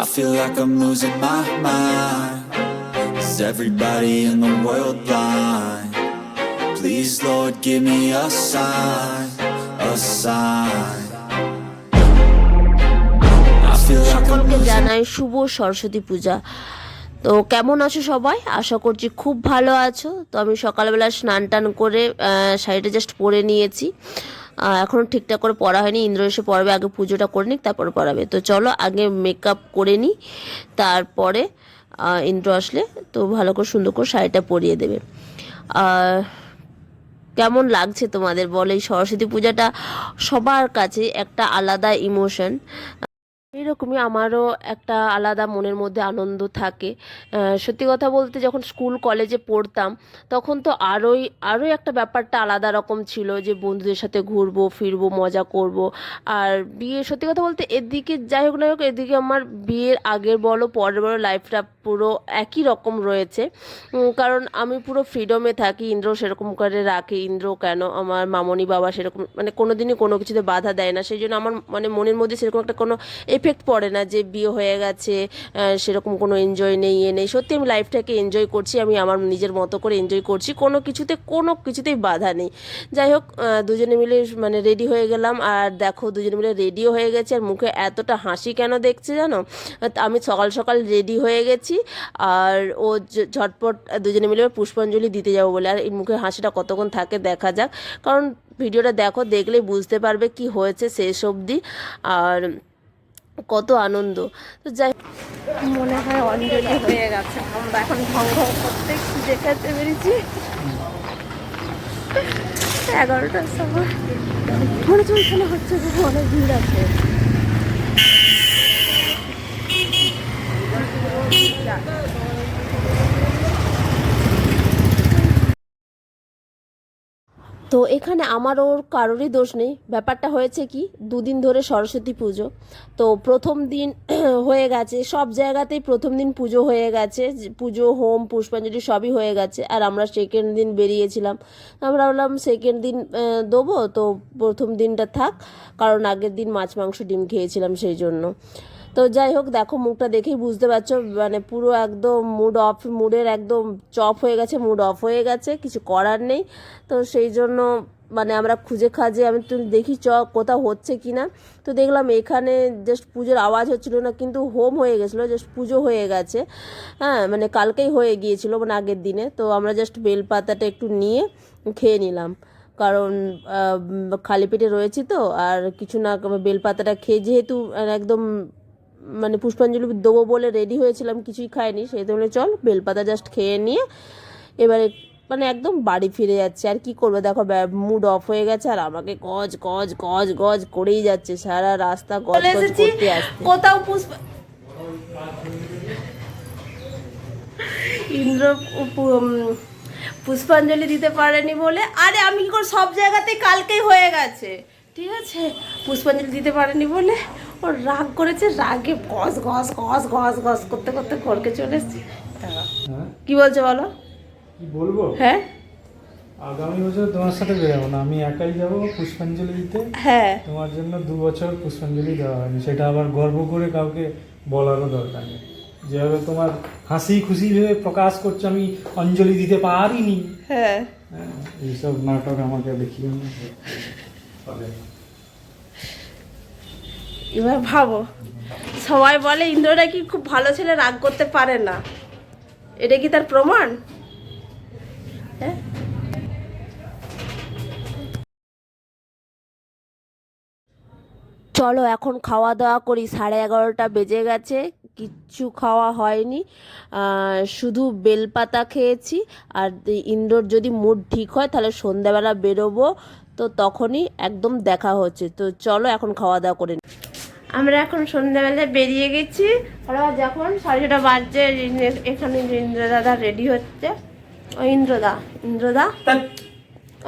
I feel like I'm losing my mind. Is everybody in the world blind? Please, Lord, give me a sign, a sign. সকলকে জানাই শুভ সরস্বতী পূজা তো কেমন আছো সবাই আশা করছি খুব ভালো আছো তো আমি সকালবেলা স্নান টান করে শাড়িটা জাস্ট পরে নিয়েছি আহ, এখনও ঠিকঠাক করে পড়া হয়নি। ইন্দ্র এসে পড়াবে আগে পুজোটা করে নিক তারপরে পড়াবে। তো চলো আগে মেকআপ করে নিই তারপরে ইন্দ্র আসলে তো ভালো করে সুন্দর করে শাড়িটা পরিয়ে দেবে। আর কেমন লাগছে তোমাদের? বলে এই সরস্বতী পূজাটা সবার কাছে একটা আলাদা ইমোশন এরকমই আমারও একটা আলাদা মনের মধ্যে আনন্দ থাকে। সত্যি কথা বলতে যখন স্কুল, কলেজে পড়তাম, তখন তো আরোই আরোই একটা ব্যাপারটা আলাদা রকম ছিল যে বন্ধুদের সাথে ঘুরবো, ফিরবো, মজা করব। আর বিয়ে, সত্যি কথা বলতে এদিকে যাই হোক না হোক, এদিকে আমার বিয়ের আগের বলো, পরের বলো লাইফটা পুরো একই রকম রয়েছে। কারণ আমি পুরো ফ্রিডমে থাকি, ইন্দ্র সেরকম করে রাখে, ইন্দ্র কেন? আমার মামনি বাবা সেরকম মানে কোনোদিনই কোনো কিছুতে বাধা দেয় না। সেই জন্য আমার মানে মনের মধ্যে সেরকম একটা কোনো এফেক্ট পড়ে না যে বিয়ে হয়ে গেছে সেরকম কোনো এনজয় নেই, এ নেই। সত্যি আমি লাইফটাকে এনজয় করছি, আমি আমার নিজের মতো করে এনজয় করছি, কোনো কিছুতে, কোনো কিছুতেই বাধা নেই। যাই হোক দুজনে মিলে মানে রেডি হয়ে গেলাম, আর দেখো দুজনে মিলে রেডিও হয়ে গেছে, আর মুখে এতটা হাসি কেন দেখছে জানো? আমি সকাল সকাল রেডি হয়ে গেছি, আর ও ঝটপট দুজনে মিলে পুষ্পাঞ্জলি দিতে যাব বলে, আর এই মুখে হাসিটা কতক্ষণ থাকে দেখা যাক। কারণ ভিডিওটা দেখো, দেখলেই বুঝতে পারবে কি হয়েছে শেষ অবধি, আর কত আনন্দ। তো যাই মনে হয় অঞ্জলি হয়ে গেছে। আমরা এখন ঢং করতে দেখাতে পেরেছি। এগারোটার সময়। মনে চলছে হচ্ছে অনেক ভিড় আছে। তো এখানে আমার ওর কারোরই দোষ নেই। ব্যাপারটা হয়েছে কি, দুদিন ধরে সরস্বতী পুজো। তো প্রথম দিন হয়ে গেছে, সব জায়গাতেই প্রথম দিন পুজো হয়ে গেছে পুজো, হোম, পুষ্পাঞ্জলি সবই হয়ে গেছে। আর আমরা সেকেন্ড দিন বেরিয়েছিলাম। আমরা ভাবলাম সেকেন্ড দিন দেবো, তো প্রথম দিনটা থাক, কারণ আগের দিন মাছ, মাংস, ডিম খেয়েছিলাম সেই জন্য। তো যাই হোক, দেখো মুখটা দেখেই বুঝতে পারছ মানে পুরো একদম মুড অফ মুডের একদম চপ হয়ে গেছে মুড অফ হয়ে গেছে, কিছু করার নেই। তো সেই জন্য মানে আমরা খুঁজে খাজে, আমি তো দেখি চ, কোথাও হচ্ছে কি না। তো দেখলাম এখানে জাস্ট পুজোর আওয়াজ হচ্ছিল না, কিন্তু হোম হয়ে গেছিল জাস্ট পুজো হয়ে গেছে। হ্যাঁ মানে কালকেই হয়ে গিয়েছিল মানে আগের দিনে। তো আমরা জাস্ট বেলপাতাটা একটু নিয়ে খেয়ে নিলাম। কারণ খালি পেটে রয়েছি তো, আর কিছু না, বেলপাতাটা খেয়ে, যেহেতু একদম মানে পুষ্পাঞ্জলি দেবো বলে রেডি হয়েছিলাম কিছুই খাইনি। সেই জন্য চল বেলপাতা জাস্ট খেয়ে নিয়ে এবারে মানে একদম বাড়ি ফিরে যাচ্ছে। আর কি করবে? দেখো মুড অফ হয়ে গেছে আর আমাকে গজ গজ গজ গজ করেই যাচ্ছে। সারা রাস্তা গজ গজ করতে আসতে কোথাও পুষ্প ইন্দ্র পুষ্পাঞ্জলি দিতে পারেনি বলে। আরে আমি কি করে সব জায়গাতেই কালকেই হয়ে গেছে। ঠিক আছে পুষ্পাঞ্জলি দিতে পারেনি বলে ওর রাগ করেছে রাগে গস গস গস গস গস করতে করতে ঘরকে চলে এসেছি। হ্যাঁ? কি বলছো বলো? কি বলব? হ্যাঁ? আগামী বছর তোমার সাথে বেরোবো না আমি একাই যাব পুষ্পাঞ্জলি দিতে। হ্যাঁ। তোমার জন্য দু বছর পুষ্পাঞ্জলি দেওয়া হয়নি সেটা আবার গর্ব করে কাউকে বলারও দরকার নেই। যেভাবে তোমার হাসি খুশি ভেবে প্রকাশ করছ আমি অঞ্জলি দিতে পারিনি। হ্যাঁ। হ্যাঁ, এইসব নাটক আমাকে দেখিও না। এবার ভাবো। সবাই বলে, ইন্দ্র নাকি খুব ভালো ছেলে, রাগ করতে পারে না। এটা কি তার প্রমাণ? হ্যাঁ? চলো, এখন খাওয়া দাওয়া করি। সাড়ে এগারোটা বেজে গেছে, কিচ্ছু খাওয়া হয়নি। শুধু বেলপাতা খেয়েছি। আর ইন্দ্রর যদি মুড ঠিক হয়, তাহলে সন্ধ্যাবেলা বেরোবো। তো তখনই একদম দেখা হচ্ছে। তো চলো, এখন খাওয়া দাওয়া করে নিই। আমরা এখন সন্ধ্যাবেলায় বেরিয়ে গেছি। ওরা যখন সাড়ে ছটা বাজছে এখানে ইন্দ্র দাদা রেডি হচ্ছে। ও ইন্দ্রদা ইন্দ্রদা?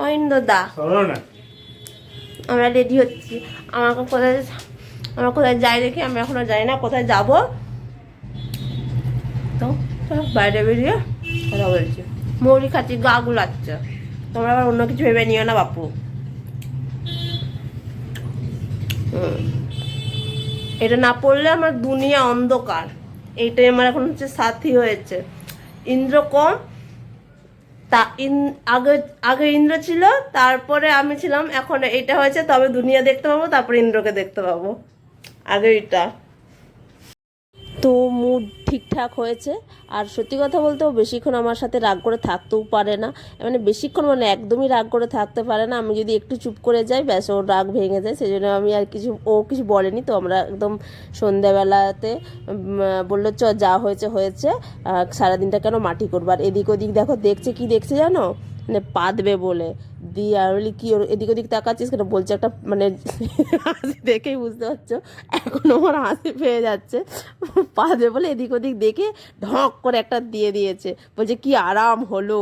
ও ইন্দ্রদা। আমরা রেডি হচ্ছি। আমাকে কোথায় আমরা কোথায় যাই দেখি? আমি এখনও জানি না কোথায় যাব। তো বাইরে বেরিয়ে কথা বলছি। মৌরি খাচ্ছি গা গুলাচ্ছে। তোমরা আবার অন্য কিছু ভেবে নিও না বাপু। হুম। এটা না পড়লে আমার দুনিয়া অন্ধকার। এইটাই আমার এখন হচ্ছে সাথী হয়েছে। ইন্দ্র কম, তা ইন, আগে আগে ইন্দ্র ছিল, তারপরে আমি ছিলাম, এখন এটা হয়েছে, তবে দুনিয়া দেখতে পাবো, তারপরে ইন্দ্রকে দেখতে পাবো। আগে এটা তো মুড ঠিকঠাক হয়েছে। আর সত্যি কথা বলতে ও বেশিক্ষণ আমার সাথে রাগ করে থাকতেও পারে না। মানে বেশিক্ষণ মানে একদমই রাগ করে থাকতে পারে না। আমি যদি একটু চুপ করে যাই, ব্যাস ওর রাগ ভেঙে যায়। সেই জন্য আমি আর কিছু, ও কিছু বলেনি। তো আমরা একদম সন্ধ্যাবেলাতে বলল, চ, যা হয়েছে হয়েছে। সারাদিনটা কেন মাটি করব? আর এদিক ওদিক দেখো, দেখছে কি দেখছে জানো? মানে পাদবে বলে। দিয়ে আর বলি, কি ওর এদিক ওদিক তাকাচ্ছিস কেন? বলছে একটা মানে হাসি দেখেই বুঝতে পারছ। এখন আমার হাসি পেয়ে যাচ্ছে। পাদবে বলে এদিক ওদিক দেখে ঢক করে একটা দিয়ে দিয়েছে। বলছে, কি আরাম হলো।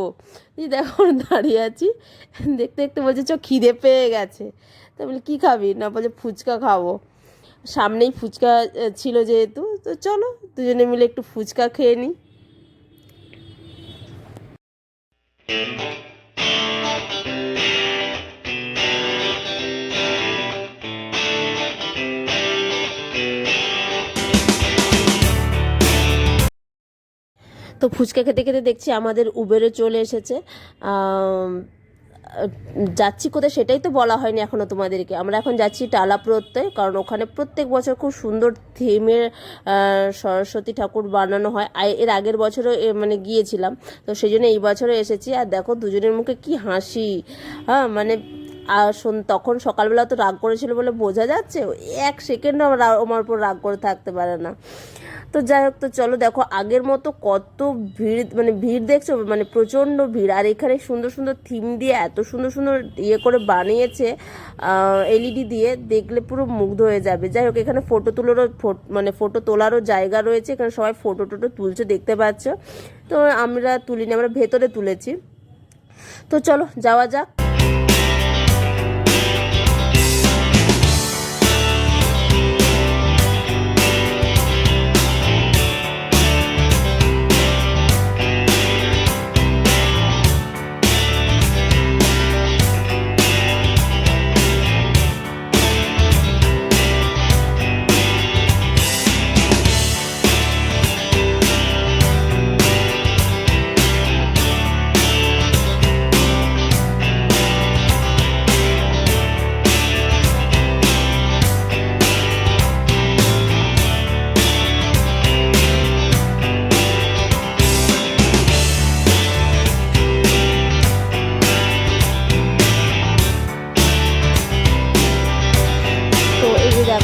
দেখো দাঁড়িয়ে আছি। দেখতে দেখতে বলছে, চ, খিদে পেয়ে গেছে। তা বলি, কী খাবি? না, বলছে, ফুচকা খাব। সামনেই ফুচকা ছিল যেহেতু, তো চলো দুজনে মিলে একটু ফুচকা খেয়ে নিই তো ফুচকা খেতে খেতে দেখছি আমাদের উবেরে চলে এসেছে। যাচ্ছি কোথায় সেটাই তো বলা হয়নি এখনও তোমাদেরকে। আমরা এখন যাচ্ছি টালা প্রত্যয় কারণ ওখানে প্রত্যেক বছর খুব সুন্দর থিমের সরস্বতী ঠাকুর বানানো হয়। এর আগের বছরও মানে গিয়েছিলাম। তো সেই জন্য এই বছরও এসেছি। আর দেখো দুজনের মুখে কি হাসি। হ্যাঁ মানে আর তখন সকালবেলা তো রাগ করেছিল বলে বোঝা যাচ্ছে, এক সেকেন্ডও আমার উপর রাগ করে থাকতে পারে না। তো যাই হোক, তো চলো দেখো, আগের মতো কত ভিড় মানে ভিড় দেখছ মানে প্রচণ্ড ভিড়। আর এখানে সুন্দর সুন্দর থিম দিয়ে এত সুন্দর সুন্দর ইয়ে করে বানিয়েছে এলইডি দিয়ে, দেখলে পুরো মুগ্ধ হয়ে যাবে। যাই হোক, এখানে ফটো তোলারও মানে ফটো তোলারও জায়গা রয়েছে, এখানে সবাই ফটো টোটো তুলছে, দেখতে পাচ্ছ। তো আমরা তুলিনি, আমরা ভেতরে তুলেছি। তো চলো, যাওয়া যাক।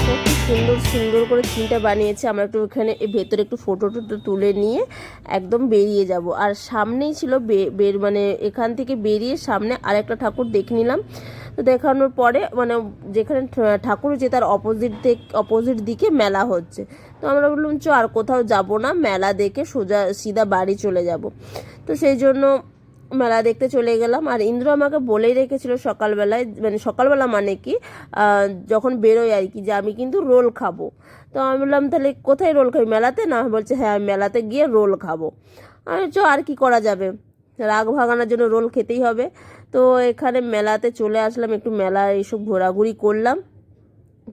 দেখো কি সুন্দর সুন্দর করে থিমটা বানিয়েছে। আমরা একটু ওখানে ভেতরে একটু ফটো টটো তুলে নিয়ে একদম বেরিয়ে যাব। আর সামনেই ছিল বের মানে এখান থেকে বেরিয়ে সামনে আরেকটা ঠাকুর দেখে নিলাম। তো দেখানোর পরে মানে যেখানে ঠাকুর হচ্ছে তার অপোজিট অপোজিট দিকে মেলা হচ্ছে। তো আমরা বললাম, চ, আর কোথাও যাব না, মেলা দেখে সোজা, সিধা বাড়ি চলে যাব। তো সেই জন্য মেলা দেখতে চলে গেলাম। আর ইন্দ্র আমাকে বলেই রেখেছিল সকালবেলায় মানে সকালবেলা মানে কি যখন বেরোয় আর কি, যে আমি কিন্তু রোল খাব। তো আমি বললাম, তাহলে কোথায় রোল খাবি, মেলাতে? না বলছে হ্যাঁ আমি মেলাতে গিয়ে রোল খাব। আমি চ, আর কি করা যাবে? রাগ ভাগানোর জন্য রোল খেতেই হবে। তো এখানে মেলাতে চলে আসলাম, একটু মেলা এইসব ঘোরাঘুরি করলাম।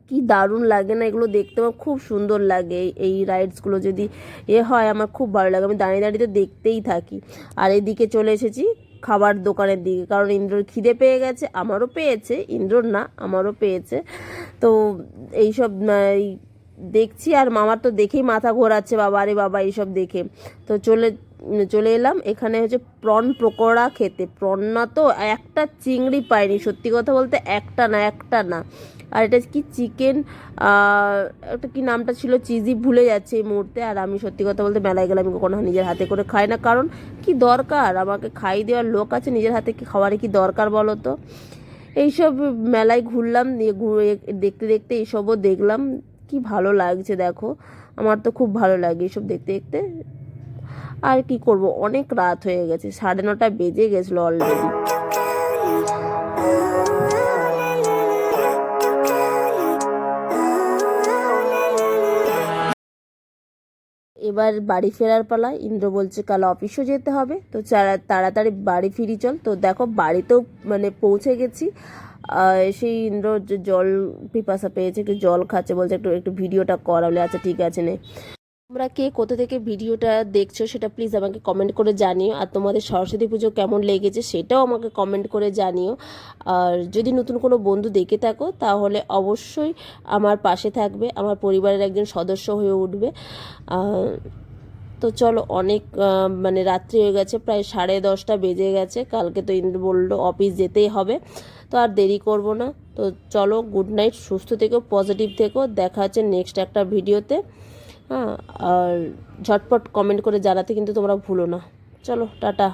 কি দারুণ লাগে না, এগুলো দেখতে আমার খুব সুন্দর লাগে। এই- রাইডসগুলো যদি এ হয় আমার খুব ভালো লাগে, আমি দাঁড়িয়ে দাঁড়িয়ে তো দেখতেই থাকি। আর এদিকে চলে এসেছি খাবার দোকানের দিকে, কারণ ইন্দ্রর খিদে পেয়ে গেছে, আমারও পেয়েছে, ইন্দ্রর না, আমারও পেয়েছে। তো এইসব দেখছি, আর মামার তো দেখেই মাথা ঘোরাচ্ছে, বাবা, আরে বাবা, এইসব দেখে। তো চলে চলে এলাম। এখানে হচ্ছে প্রন পকোড়া খেতে। প্রন না তো একটা চিংড়ি পাইনি, সত্যি কথা বলতে একটা না একটা না। আর এটা কি চিকেন একটা কি নামটা ছিল? চিজি, ভুলে যাচ্ছে এই মুহূর্তে। আর আমি সত্যি কথা বলতে মেলায় গেলে আমি কখনো নিজের হাতে করে খাই না। কারণ কি দরকার? আমাকে খাই দেওয়ার লোক আছে, নিজের হাতে কি খাওয়ারে কি দরকার বলো তো? এইসব মেলায় ঘুরলাম দেখতে দেখতে এইসবও দেখলাম। কি ভালো লাগছে দেখো। আমার তো খুব ভালো লাগে এইসব দেখতে দেখতে। আর কি করব? অনেক রাত হয়ে গেছে, সাড়ে নটা বেজে গেছিল অলরেডি এবার বাড়ি ফেরার পালা, ইন্দ্র বলছে কাল অফিসও যেতে হবে, তো তাড়াতাড়ি বাড়ি ফিরি চল। তো দেখো, বাড়িতেও মানে পৌঁছে গেছি। সেই ইন্দ্র জল, পিপাসা পেয়েছে, একটু জল খাচ্ছে বলছে, একটু একটু ভিডিওটা করালে আচ্ছা ঠিক আছে, নে। তোমরা কে কোথা থেকে ভিডিওটা দেখছ সেটা প্লিজ আমাকে কমেন্ট করে জানিও। আর তোমাদের সরস্বতী পুজো কেমন লেগেছে সেটাও আমাকে কমেন্ট করে জানিও। আর যদি নতুন কোনো বন্ধু দেখে থাকো, তাহলে অবশ্যই আমার পাশে থাকবে, আমার পরিবারের একজন সদস্য হয়ে উঠবে। তো চলো, অনেক মানে রাত্রি হয়ে গেছে, প্রায় সাড়ে দশটা বেজে গেছে। কালকে তো ইন্দ্র বলল অফিস যেতেই হবে, তো আর দেরি করব না। তো চলো গুড নাইট সুস্থ থেকো পজিটিভ থেকো। দেখা হচ্ছে নেক্সট একটা ভিডিওতে। হ্যাঁ আর ঝটপট কমেন্ট করে জানাতে কিন্তু তোমরা ভুলো না। চলো টাটা।